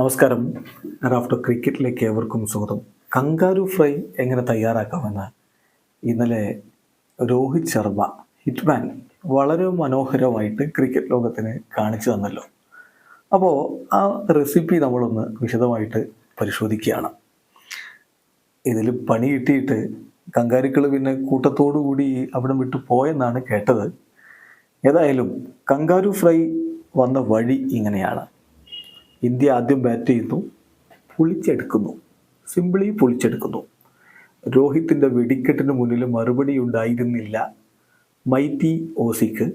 നമസ്കാരം. റാഫ്റ്റർ ക്രിക്കറ്റിലേക്ക് ഏവർക്കും സ്വാഗതം. കങ്കാരു ഫ്രൈ എങ്ങനെ തയ്യാറാക്കാമെന്ന് ഇന്നലെ രോഹിത് ശർമ്മ ഹിറ്റ്മാൻ വളരെ മനോഹരമായിട്ട് ക്രിക്കറ്റ് ലോകത്തിന് കാണിച്ചു തന്നല്ലോ. അപ്പോൾ ആ റെസിപ്പി നമ്മളൊന്ന് വിശദമായിട്ട് പരിശോധിക്കുകയാണ്. ഇതിൽ പണി കിട്ടിയിട്ട് കങ്കാരുക്കൾ പിന്നെ കൂട്ടത്തോടു കൂടി അവിടെ വിട്ടു പോയെന്നാണ് കേട്ടത്. ഏതായാലും കങ്കാരു ഫ്രൈ വന്ന വഴി ഇങ്ങനെയാണ്. ഇന്ത്യ ആദ്യം ബാറ്റ് ചെയ്യുന്നു പൊളിച്ചെടുക്കുന്നു സിമ്പിളി പൊളിച്ചെടുക്കുന്നു. രോഹിത്തിന്റെ വെടിക്കെട്ടിന് മുന്നിൽ മറുപടി ഉണ്ടായിരുന്നില്ല മൈറ്റി ഓസിക്ക്.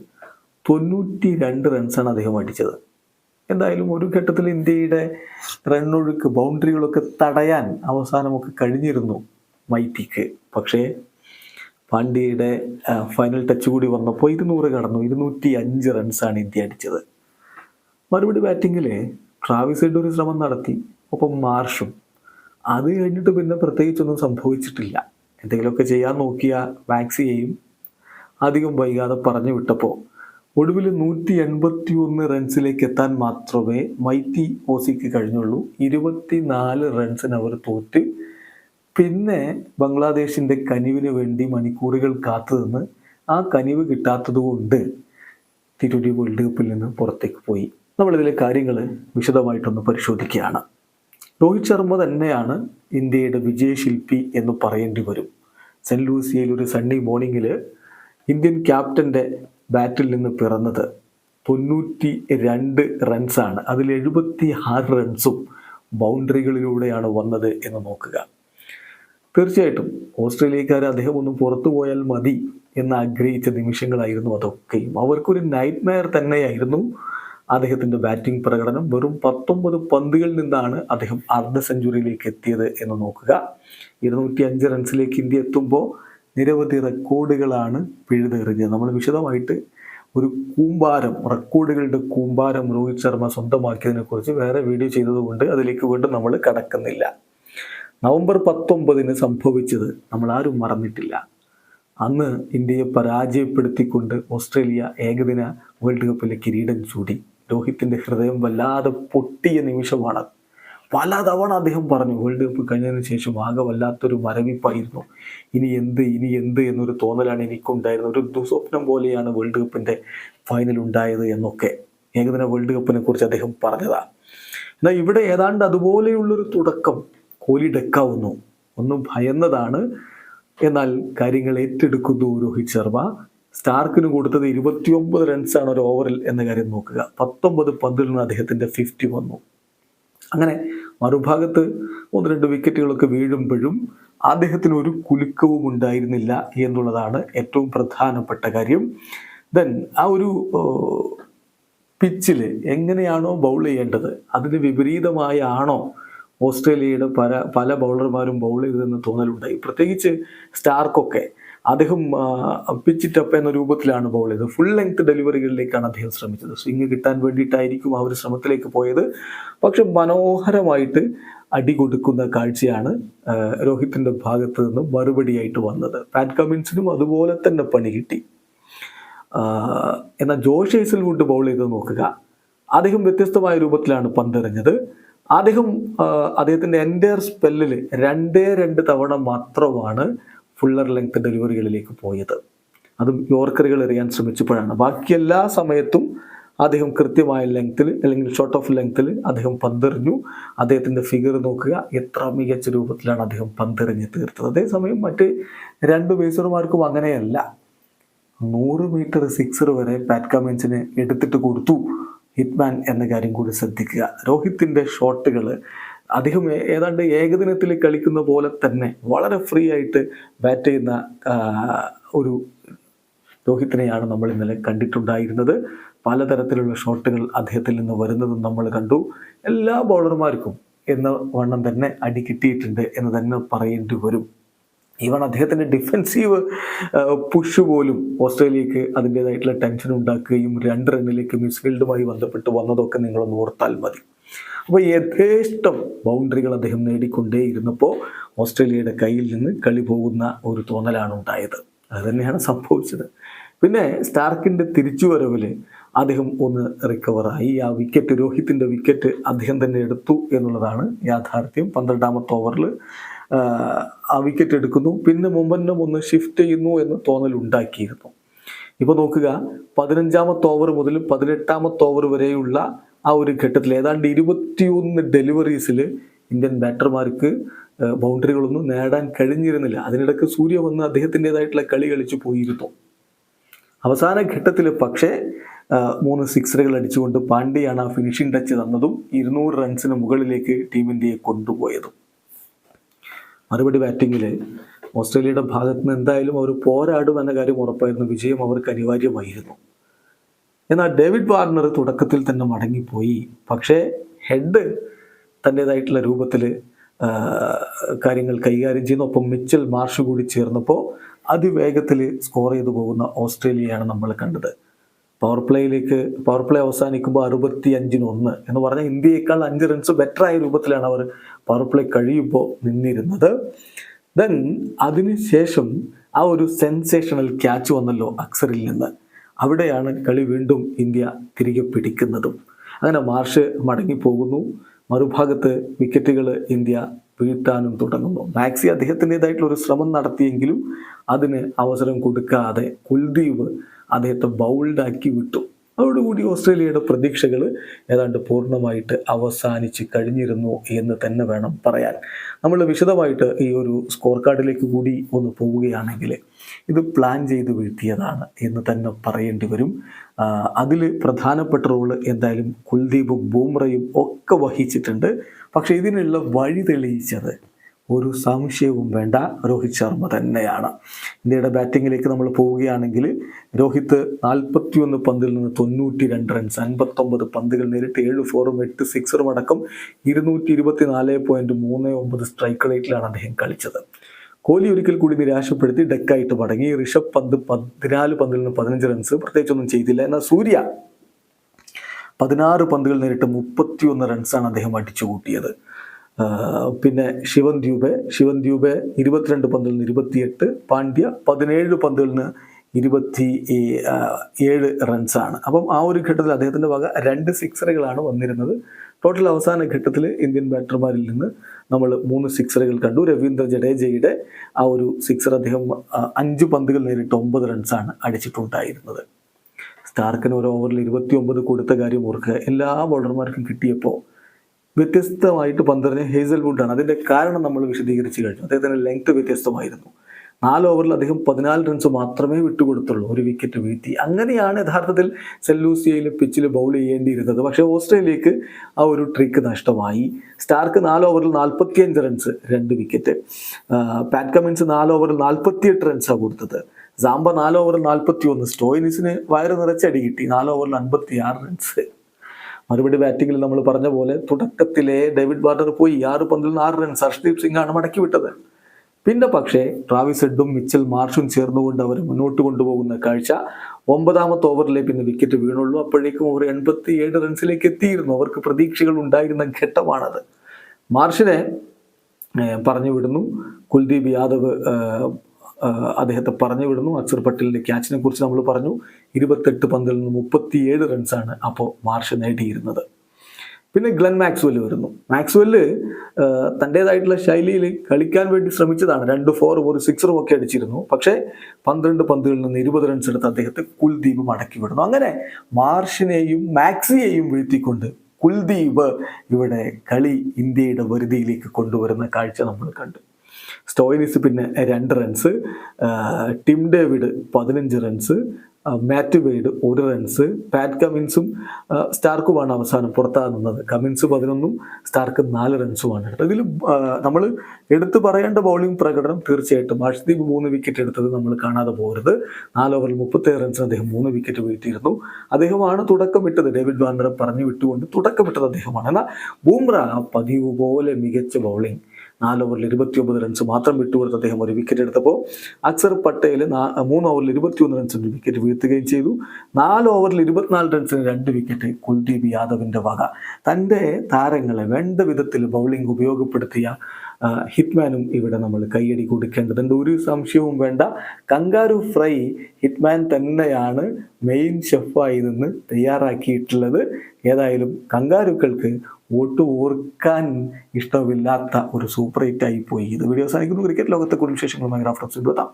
തൊണ്ണൂറ്റി രണ്ട് റൺസാണ് അദ്ദേഹം അടിച്ചത്. എന്തായാലും ഒരു ഘട്ടത്തിൽ ഇന്ത്യയുടെ റണ്ണൊഴുക്ക് ബൗണ്ടറികളൊക്കെ തടയാൻ അവസാനമൊക്കെ കഴിഞ്ഞിരുന്നു മൈറ്റിക്ക് പക്ഷേ പാണ്ഡ്യയുടെ ഫൈനൽ ടച്ച് കൂടി വന്നപ്പോൾ ഇരുന്നൂറ് കടന്നു ഇരുന്നൂറ്റി അഞ്ച് റൺസാണ് ഇന്ത്യ അടിച്ചത്. മറുപടി ബാറ്റിങ്ങിൽ ട്രാവിസ് ഒരു ശ്രമം നടത്തി ഒപ്പം മാർഷും. അത് കഴിഞ്ഞിട്ട് പിന്നെ പ്രത്യേകിച്ചൊന്നും സംഭവിച്ചിട്ടില്ല. എന്തെങ്കിലുമൊക്കെ ചെയ്യാൻ നോക്കിയ വാക്സിയെയും അധികം വൈകാതെ പറഞ്ഞു വിട്ടപ്പോൾ ഒടുവിൽ നൂറ്റി എൺപത്തി ഒന്ന് റൺസിലേക്ക് എത്താൻ മാത്രമേ മൈറ്റി ഓസിക്ക് കഴിഞ്ഞുള്ളൂ. ഇരുപത്തി നാല് റൺസിന് അവർ തോറ്റ്. പിന്നെ ബംഗ്ലാദേശിന്റെ കനിവിന് വേണ്ടി മണിക്കൂറുകൾ കാത്തുനിന്ന് ആ കനിവ് കിട്ടാത്തത് കൊണ്ട് ടി വേൾഡ് കപ്പിൽ നിന്ന് പുറത്തേക്ക് പോയി. നമ്മളിതിലെ കാര്യങ്ങൾ വിശദമായിട്ടൊന്ന് പരിശോധിക്കുകയാണ്. രോഹിത് ശർമ്മ തന്നെയാണ് ഇന്ത്യയുടെ വിജയശില്പി എന്ന് പറയേണ്ടി വരും. സെന്റ് ലൂസിയയിൽ ഒരു സണ്ണി മോർണിംഗിൽ ഇന്ത്യൻ ക്യാപ്റ്റന്റെ ബാറ്റിൽ നിന്ന് പിറന്നത് തൊണ്ണൂറ്റി രണ്ട് റൺസാണ്. അതിൽ എഴുപത്തി ആറ് റൺസും ബൗണ്ടറികളിലൂടെയാണ് വന്നത് എന്ന് നോക്കുക. തീർച്ചയായിട്ടും ഓസ്ട്രേലിയക്കാർ അദ്ദേഹം ഒന്ന് പുറത്തു പോയാൽ മതി എന്ന് ആഗ്രഹിച്ച നിമിഷങ്ങളായിരുന്നു അതൊക്കെയും. അവർക്കൊരു നൈറ്റ് മെയർ തന്നെയായിരുന്നു. അദ്ദേഹത്തിന്റെ ബാറ്റിംഗ് പ്രകടനം വെറും പത്തൊമ്പത് പന്തുകളിൽ നിന്നാണ് അദ്ദേഹം അർദ്ധ സെഞ്ചുറിയിലേക്ക് എത്തിയത് എന്ന് നോക്കുക. ഇരുന്നൂറ്റി അഞ്ച് റൺസിലേക്ക് ഇന്ത്യ എത്തുമ്പോൾ നിരവധി റെക്കോർഡുകളാണ് പിഴുതെറിഞ്ഞത്. നമ്മൾ വിശദമായിട്ട് ഒരു കൂമ്പാരം റെക്കോർഡുകളുടെ കൂമ്പാരം രോഹിത് ശർമ്മ സ്വന്തമാക്കിയതിനെക്കുറിച്ച് വേറെ വീഡിയോ ചെയ്തതുകൊണ്ട് അതിലേക്ക് വീണ്ടും നമ്മൾ കടക്കുന്നില്ല. നവംബർ പത്തൊമ്പതിന് സംഭവിച്ചത് നമ്മൾ ആരും മറന്നിട്ടില്ല. അന്ന് ഇന്ത്യയെ പരാജയപ്പെടുത്തിക്കൊണ്ട് ഓസ്ട്രേലിയ ഏകദിന വേൾഡ് കപ്പിലെ കിരീടം ചൂടി. രോഹിത്തിന്റെ ഹൃദയം വല്ലാതെ പൊട്ടിയ നിമിഷമാണ്. പലതവണ അദ്ദേഹം പറഞ്ഞു വേൾഡ് കപ്പ് കഴിഞ്ഞതിന് ശേഷം ആകെ വല്ലാത്തൊരു മരവിപ്പായിരുന്നു. ഇനി എന്ത് ഇനി എന്ത് എന്നൊരു തോന്നലാണ് എനിക്കുണ്ടായിരുന്നത്. ഒരു ദുസ്വപ്നം പോലെയാണ് വേൾഡ് കപ്പിന്റെ ഫൈനൽ ഉണ്ടായത് എന്നൊക്കെ. ഏകദിന വേൾഡ് കപ്പിനെ കുറിച്ച് അദ്ദേഹം പറഞ്ഞതാണ് എന്നാൽ ഇവിടെ ഏതാണ്ട് അതുപോലെയുള്ളൊരു തുടക്കം കോഹ്ലി ഡെക്കാവുന്നു. ഒന്നും ഭയന്നതാണ്. എന്നാൽ കാര്യങ്ങൾ ഏറ്റെടുക്കുന്നു രോഹിത് ശർമ്മ. സ്റ്റാർക്കിന് കൊടുത്തത് ഇരുപത്തിയൊമ്പത് റൺസാണ് ഒരു ഓവറിൽ എന്ന കാര്യം നോക്കുക. പത്തൊമ്പത് നിന്ന് അദ്ദേഹത്തിന്റെ ഫിഫ്റ്റി വന്നു. അങ്ങനെ മറുഭാഗത്ത് ഒന്ന് രണ്ട് വിക്കറ്റുകളൊക്കെ വീഴുമ്പോഴും അദ്ദേഹത്തിന് ഒരു കുലുക്കവും ഉണ്ടായിരുന്നില്ല എന്നുള്ളതാണ് ഏറ്റവും പ്രധാനപ്പെട്ട കാര്യം. ദെൻ ആ ഒരു പിച്ചിൽ എങ്ങനെയാണോ ബൗൾ ചെയ്യേണ്ടത്? അതിന് വിപരീതമായാണോ ഓസ്ട്രേലിയയുടെ പല പല ബൗളർമാരും ബൗൾ ചെയ്തതെന്ന് തോന്നലുണ്ടായി. പ്രത്യേകിച്ച് സ്റ്റാർക്കൊക്കെ അദ്ദേഹം പിച്ചിറ്റപ്പ് എന്ന രൂപത്തിലാണ് ബോൾ ചെയ്തത് ഫുൾ ലെങ്ത് ഡെലിവറികളിലേക്കാണ് അദ്ദേഹം ശ്രമിച്ചത്. സ്വിങ് കിട്ടാൻ വേണ്ടിയിട്ടായിരിക്കും ആ ഒരു ശ്രമത്തിലേക്ക് പോയത്. പക്ഷെ മനോഹരമായിട്ട് അടി കൊടുക്കുന്ന കാഴ്ചയാണ് രോഹിത്തിന്റെ ഭാഗത്ത് നിന്ന് മറുപടിയായിട്ട് വന്നത്. പാറ്റ് കമിൻസിനും അതുപോലെ തന്നെ പണി കിട്ടി. എന്നാൽ ജോഷ് ഹേസൽവുഡ് ബൗൾ ചെയ്ത് നോക്കുക. അദ്ദേഹം വ്യത്യസ്തമായ രൂപത്തിലാണ് പന്തെറിഞ്ഞത്. അദ്ദേഹം അദ്ദേഹത്തിന്റെ എന്റെ സ്പെല്ലിൽ രണ്ടേ രണ്ട് തവണ മാത്രമാണ് ഫുള്ളർ ലെങ്ത് ഡെലിവറികളിലേക്ക് പോയത്. അതും യോർക്കറുകൾ എറിയാൻ ശ്രമിച്ചപ്പോഴാണ്. ബാക്കി എല്ലാ സമയത്തും അദ്ദേഹം കൃത്യമായ ലെങ്ത്തിൽ അല്ലെങ്കിൽ ഷോർട്ട് ഓഫ് ലെങ്ത്തിൽ അദ്ദേഹം പന്തെറിഞ്ഞു. അദ്ദേഹത്തിന്റെ ഫിഗർ നോക്കുക. എത്ര മികച്ച രൂപത്തിലാണ് അദ്ദേഹം പന്തെറിഞ്ഞ് തീർത്തത്. അതേസമയം മറ്റ് രണ്ട് ബേസർമാർക്കും അങ്ങനെയല്ല. നൂറ് മീറ്റർ സിക്സർ വരെ പാറ്റ് കമിൻസിന് എടുത്തിട്ട് കൊടുത്തു. ഹിറ്റ്മാൻ എന്ന കാര്യം കൂടി ശ്രദ്ധിക്കുക. രോഹിത്തിന്റെ ഷോട്ടുകൾ അദ്ദേഹം ഏതാണ്ട് ഏകദിനത്തിൽ കളിക്കുന്ന പോലെ തന്നെ വളരെ ഫ്രീ ആയിട്ട് ബാറ്റ് ചെയ്യുന്ന ഒരു രോഹിത്തിനെയാണ് നമ്മൾ ഇന്നലെ കണ്ടിട്ടുണ്ടായിരുന്നത്. പലതരത്തിലുള്ള ഷോട്ടുകൾ അദ്ദേഹത്തിൽ നിന്ന് വരുന്നതും നമ്മൾ കണ്ടു. എല്ലാ ബൗളർമാർക്കും എന്ന വണ്ണം തന്നെ അടി കിട്ടിയിട്ടുണ്ട് എന്ന് തന്നെ പറയേണ്ടി വരും. ഈവൺ അദ്ദേഹത്തിന്റെ ഡിഫെൻസീവ് പുഷ് പോലും ഓസ്ട്രേലിയക്ക് അതിന്റേതായിട്ടുള്ള ടെൻഷൻ ഉണ്ടാക്കുകയും രണ്ട് റണ്ണിലേക്ക് മിസ്ഫീൽഡുമായി ബന്ധപ്പെട്ട് വന്നതൊക്കെ നിങ്ങളൊന്ന് ഓർത്താൽ മതി. അപ്പോൾ യഥേഷ്ടം ബൗണ്ടറികൾ അദ്ദേഹം നേടിക്കൊണ്ടേയിരുന്നപ്പോൾ ഓസ്ട്രേലിയയുടെ കയ്യിൽ നിന്ന് കളി പോകുന്ന ഒരു തോന്നലാണ് ഉണ്ടായത്. അത് തന്നെയാണ് സംഭവിച്ചത്. പിന്നെ സ്റ്റാർക്കിന്റെ തിരിച്ചുവരവിൽ അദ്ദേഹം ഒന്ന് റിക്കവറായി ആ വിക്കറ്റ് രോഹിത്തിന്റെ വിക്കറ്റ് അദ്ദേഹം തന്നെ എടുത്തു എന്നുള്ളതാണ് യാഥാർത്ഥ്യം. പന്ത്രണ്ടാമത്തെ ഓവറിൽ ആ വിക്കറ്റ് എടുക്കുന്നു. പിന്നെ മുമ്പന്നും ഒന്ന് ഷിഫ്റ്റ് ചെയ്യുന്നു എന്ന് തോന്നൽ ഉണ്ടാക്കിയിരുന്നു. ഇപ്പോൾ നോക്കുക പതിനഞ്ചാമത്തെ ഓവർ മുതൽ പതിനെട്ടാമത്തെ ഓവർ വരെയുള്ള ആ ഒരു ഘട്ടത്തിൽ ഏതാണ്ട് ഇരുപത്തിയൊന്ന് ഡെലിവറീസിൽ ഇന്ത്യൻ ബാറ്റർമാർക്ക് ബൗണ്ടറികളൊന്നും നേടാൻ കഴിഞ്ഞിരുന്നില്ല. അതിനിടയ്ക്ക് സൂര്യ വന്ന് അദ്ദേഹത്തിന്റെതായിട്ടുള്ള കളി കളിച്ചു പോയിരുന്നു. അവസാന ഘട്ടത്തിൽ പക്ഷേ മൂന്ന് സിക്സറുകൾ അടിച്ചുകൊണ്ട് പാണ്ഡ്യയാണ് ആ ഫിനിഷിംഗ് ടച്ച് തന്നതും ഇരുന്നൂറ് റൺസിന് മുകളിലേക്ക് ടീം ഇന്ത്യയെ കൊണ്ടുപോയതും. മറുപടി ബാറ്റിങ്ങിൽ ഓസ്ട്രേലിയയുടെ ഭാഗത്ത് നിന്ന് എന്തായാലും അവർ പോരാടും എന്ന കാര്യം ഉറപ്പായിരുന്നു. വിജയം അവർക്ക് അനിവാര്യമായിരുന്നു. എന്നാൽ ഡേവിഡ് വാർണർ തുടക്കത്തിൽ തന്നെ മടങ്ങിപ്പോയി. പക്ഷേ ഹെഡ് തന്റേതായിട്ടുള്ള രൂപത്തിൽ കാര്യങ്ങൾ കൈകാര്യം ചെയ്യുന്നു. ഒപ്പം മിച്ചൽ മാർഷ് കൂടി ചേർന്നപ്പോൾ അതിവേഗത്തിൽ സ്കോർ ചെയ്തു പോകുന്ന ഓസ്ട്രേലിയയാണ് നമ്മൾ കണ്ടത്. പവർ പ്ലേയിലേക്ക് പവർ പ്ലേ അവസാനിക്കുമ്പോൾ അറുപത്തി അഞ്ചിന് ഒന്ന് എന്ന് പറഞ്ഞാൽ ഇന്ത്യയേക്കാൾ അഞ്ച് റൺസ് ബെറ്റർ ആയ രൂപത്തിലാണ് അവർ പവർ പ്ലേ കഴിയുമ്പോൾ നിന്നിരുന്നത്. ദെൻ അതിനുശേഷം ആ ഒരു സെൻസേഷണൽ ക്യാച്ച് വന്നല്ലോ അക്സറിൽ നിന്ന്. അവിടെയാണ് കളി വീണ്ടും ഇന്ത്യ തിരികെ പിടിക്കുന്നതും. അങ്ങനെ മാർഷ് മടങ്ങിപ്പോകുന്നു. മറുഭാഗത്ത് വിക്കറ്റുകൾ ഇന്ത്യ വീഴ്ത്താനും തുടങ്ങുന്നു. മാക്സി അദ്ദേഹത്തിന്റെതായിട്ടുള്ള ഒരു ശ്രമം നടത്തിയെങ്കിലും അതിന് അവസരം കൊടുക്കാതെ കുൽദീപ് അദ്ദേഹത്തെ ബൗൾഡാക്കി വിട്ടു. അതോടുകൂടി ഓസ്ട്രേലിയയുടെ പ്രതീക്ഷകൾ ഏതാണ്ട് പൂർണമായിട്ട് അവസാനിച്ച് കഴിഞ്ഞിരുന്നു എന്ന് തന്നെ വേണം പറയാൻ. നമ്മൾ വിശദമായിട്ട് ഈ ഒരു സ്കോർ കാർഡിലേക്ക് കൂടി ഒന്ന് പോവുകയാണെങ്കിൽ ഇത് പ്ലാൻ ചെയ്ത് വീഴ്ത്തിയതാണ് എന്ന് തന്നെ പറയേണ്ടി വരും. അതിൽ പ്രധാനപ്പെട്ട റോൾ എന്തായാലും കുൽദീപും ബൂമ്രയും ഒക്കെ വഹിച്ചിട്ടുണ്ട്. പക്ഷേ ഇതിനുള്ള വഴി തെളിയിച്ചത് ഒരു സംശയവും വേണ്ട. രോഹിത് ശർമ്മ തന്നെയാണ്. ഇന്ത്യയുടെ ബാറ്റിങ്ങിലേക്ക് നമ്മൾ പോവുകയാണെങ്കിൽ രോഹിത് നാൽപ്പത്തിയൊന്ന് പന്തിൽ നിന്ന് തൊണ്ണൂറ്റി രണ്ട് റൺസ് അൻപത്തൊമ്പത് പന്തുകൾ നേരിട്ട് ഏഴ് ഫോറും എട്ട് സിക്സറും അടക്കം ഇരുന്നൂറ്റി ഇരുപത്തി നാല് പോയിന്റ് മൂന്ന് ഒമ്പത് സ്ട്രൈക്ക് റേറ്റിലാണ് അദ്ദേഹം കളിച്ചത്. കോഹ്ലി ഒരിക്കൽ കൂടി നിരാശപ്പെടുത്തി ഡെക്കായിട്ട് മടങ്ങി. ഋഷഭ് പന്ത് പതിനാല് പന്തിൽ നിന്ന് പതിനഞ്ച് റൺസ് പ്രത്യേകിച്ചൊന്നും ചെയ്തില്ല. എന്നാൽ സൂര്യ പതിനാറ് പന്തുകൾ നേരിട്ട് മുപ്പത്തിയൊന്ന് റൺസാണ് അദ്ദേഹം അടിച്ചു കൂട്ടിയത് പിന്നെ ശിവൻ ദ്യൂബെ ശിവൻ ദ്യൂബെ ഇരുപത്തിരണ്ട് പന്തിൽ നിന്ന് ഇരുപത്തിയെട്ട് പാണ്ഡ്യ പതിനേഴ് പന്തിൽ നിന്ന് ഇരുപത്തി ഏഴ് റൺസാണ് അപ്പം ആ ഒരു ഘട്ടത്തിൽ അദ്ദേഹത്തിന്റെ വക രണ്ട് സിക്സറുകളാണ് വന്നിരുന്നത്. ടോട്ടൽ അവസാന ഘട്ടത്തിൽ ഇന്ത്യൻ ബാറ്റർമാരിൽ നിന്ന് നമ്മൾ മൂന്ന് സിക്സറുകൾ കണ്ടു. രവീന്ദ്ര ജഡേജയുടെ ആ ഒരു സിക്സർ അദ്ദേഹം അഞ്ച് പന്തുകൾ നേരിട്ട് ഒമ്പത് റൺസാണ് അടിച്ചിട്ടുണ്ടായിരുന്നത്. സ്റ്റാർക്കിന് ഒരു ഓവറിൽ ഇരുപത്തി ഒമ്പത് കൊടുത്ത കാര്യം ഓർക്കുക. എല്ലാ ബോളർമാർക്കും കിട്ടിയപ്പോൾ വ്യത്യസ്തമായിട്ട് പന്തറിഞ്ഞ ഹേസൽവുഡാണ് അതിന്റെ കാരണം നമ്മൾ വിശദീകരിച്ച് കഴിഞ്ഞു. അദ്ദേഹത്തിന്റെ ലെങ്ത് വ്യത്യസ്തമായിരുന്നു. നാല് ഓവറിൽ അദ്ദേഹം പതിനാല് റൺസ് മാത്രമേ വിട്ടുകൊടുത്തുള്ളൂ. ഒരു വിക്കറ്റ് വീഴ്ത്തി. അങ്ങനെയാണ് യഥാർത്ഥത്തിൽ സെല്ലൂസിയയിൽ പിച്ചിൽ ബൗൾ ചെയ്യേണ്ടിയിരുന്നത്. പക്ഷേ ഓസ്ട്രേലിയക്ക് ആ ഒരു ട്രിക്ക് നഷ്ടമായി. സ്റ്റാർക്ക് നാല് ഓവറിൽ നാൽപ്പത്തിയഞ്ച് റൺസ് രണ്ട് വിക്കറ്റ് പാറ്റ് കമിൻസ് നാല് ഓവറിൽ നാൽപ്പത്തിയെട്ട് റൺസാണ് കൊടുത്തത്. സാംബ നാല് ഓവറിൽ നാൽപ്പത്തി ഒന്ന് സ്റ്റോയിനിസിന് വയറ് നിറച്ചടി കിട്ടി. നാല് ഓവറിൽ അൻപത്തി ആറ് റൺസ് മറുപടി ബാറ്റിങ്ങിൽ നമ്മൾ പറഞ്ഞ പോലെ തുടക്കത്തിലെ ഡേവിഡ് വാർണർ പോയി ആറ് പന്തിൽ നിന്ന് ആറ് റൺസ് ഹർഷ്ദീപ് സിംഗ് ആണ് മടക്കി വിട്ടത്. പിന്നെ പക്ഷേ ട്രാവിസ് ഹെഡും മിച്ചൽ മാർഷും ചേർന്നുകൊണ്ട് അവർ മുന്നോട്ട് കൊണ്ടുപോകുന്ന കാഴ്ച ഒമ്പതാമത്തെ ഓവറിലെ പിന്നെ വിക്കറ്റ് വീണുള്ളൂ. അപ്പോഴേക്കും അവർ എൺപത്തി ഏഴ് റൺസിലേക്ക് എത്തിയിരുന്നു. അവർക്ക് പ്രതീക്ഷകൾ ഉണ്ടായിരുന്ന ഘട്ടമാണത്. മാർഷിനെ പറഞ്ഞു വിടുന്നു. കുൽദീപ് യാദവ് അദ്ദേഹത്തെ പറഞ്ഞു വിടുന്നു. അക്സർ പട്ടേലിന്റെ ക്യാച്ചിനെ കുറിച്ച് നമ്മൾ പറഞ്ഞു. ഇരുപത്തെട്ട് പന്തിൽ നിന്ന് മുപ്പത്തിയേഴ് റൺസാണ് അപ്പോൾ മാർഷ് നേടിയിരുന്നത്. പിന്നെ ഗ്ലെൻ മാക്സ്വെൽ വരുന്നു. മാക്സ്വെൽ തന്റേതായിട്ടുള്ള ശൈലിയിൽ കളിക്കാൻ വേണ്ടി ശ്രമിച്ചതാണ്. രണ്ട് ഫോറും ഒരു സിക്സറും ഒക്കെ അടിച്ചിരുന്നു. പക്ഷേ പന്ത്രണ്ട് പന്തുകളിൽ നിന്ന് ഇരുപത് റൺസ് എടുത്ത് അദ്ദേഹത്തെ കുൽദീപ് മടക്കി വിടുന്നു. അങ്ങനെ മാർഷിനെയും മാക്സിയെയും വീഴ്ത്തിക്കൊണ്ട് കുൽദീപ് ഇവിടെ കളി ഇന്ത്യയുടെ വരുതിയിലേക്ക് കൊണ്ടുവരുന്ന കാഴ്ച നമ്മൾ കണ്ടു. സ്റ്റോയിനിസ് പിന്നെ രണ്ട് റൺസ് ടിം ഡേവിഡ് പതിനഞ്ച് റൺസ് മാറ്റ് വെയ്ഡ് ഒരു റൺസ് പാറ്റ് കമിൻസും സ്റ്റാർക്കുമാണ് അവസാനം പുറത്താകുന്നത്. കമിൻസ് പതിനൊന്നും സ്റ്റാർക്ക് നാല് റൺസുമാണ് എടുത്തത് ഇതിൽ നമ്മൾ എടുത്തു പറയേണ്ട ബൗളിംഗ് പ്രകടനം തീർച്ചയായിട്ടും അഷ്ദീപ് മൂന്ന് വിക്കറ്റ് എടുത്തത് നമ്മൾ കാണാതെ പോകരുത്. നാല് ഓവറിൽ മുപ്പത്തേഴ് റൺസിന് അദ്ദേഹം മൂന്ന് വിക്കറ്റ് വീഴ്ത്തിയിരുന്നു. അദ്ദേഹമാണ് തുടക്കമിട്ടത് ഡേവിഡ് വാർണറെ പറഞ്ഞു വിട്ടുകൊണ്ട് തുടക്കമിട്ടത് അദ്ദേഹമാണ്. എന്നാൽ ബൂംറ പതിവ് പോലെ മികച്ച ബൗളിംഗ് നാല് ഓവറിൽ ഇരുപത്തിയൊമ്പത് റൺസ് മാത്രം വിട്ടുകൊടുത്ത് അദ്ദേഹം ഒരു വിക്കറ്റ് എടുത്തപ്പോൾ അക്സർ പട്ടേൽ മൂന്ന് ഓവറിൽ ഇരുപത്തിയൊന്ന് റൺസിന് വിക്കറ്റ് വീഴ്ത്തുകയും ചെയ്തു. നാല് ഓവറിൽ ഇരുപത്തിനാല് റൺസിന് രണ്ട് വിക്കറ്റ് കുൽദീപ് യാദവിന്റെ വക. തന്റെ താരങ്ങളെ വേണ്ട വിധത്തിൽ ബൗളിംഗ് ഉപയോഗപ്പെടുത്തിയ ഹിറ്റ്മാനും ഇവിടെ നമ്മൾ കൈയടി കൊടുക്കേണ്ടതുണ്ട്. ഒരു സംശയവും വേണ്ട. കങ്കാരു ഫ്രൈ ഹിറ്റ്മാൻ തന്നെയാണ് മെയിൻ ഷെഫായി നിന്ന് തയ്യാറാക്കിയിട്ടുള്ളത്. ഏതായാലും കങ്കാരുക്കൾക്ക് വോട്ട് ഓർക്കാൻ ഇഷ്ടമില്ലാത്ത ഒരു സൂപ്പർ ഹിറ്റ് ആയി പോയി ഇത് വീഡിയോ സാധിക്കുന്നു ക്രിക്കറ്റ് ലോകത്തെ കുറിച്ച് വിശേഷങ്ങളുമായി ഗ്രാഫ്റ്റർ എത്താം.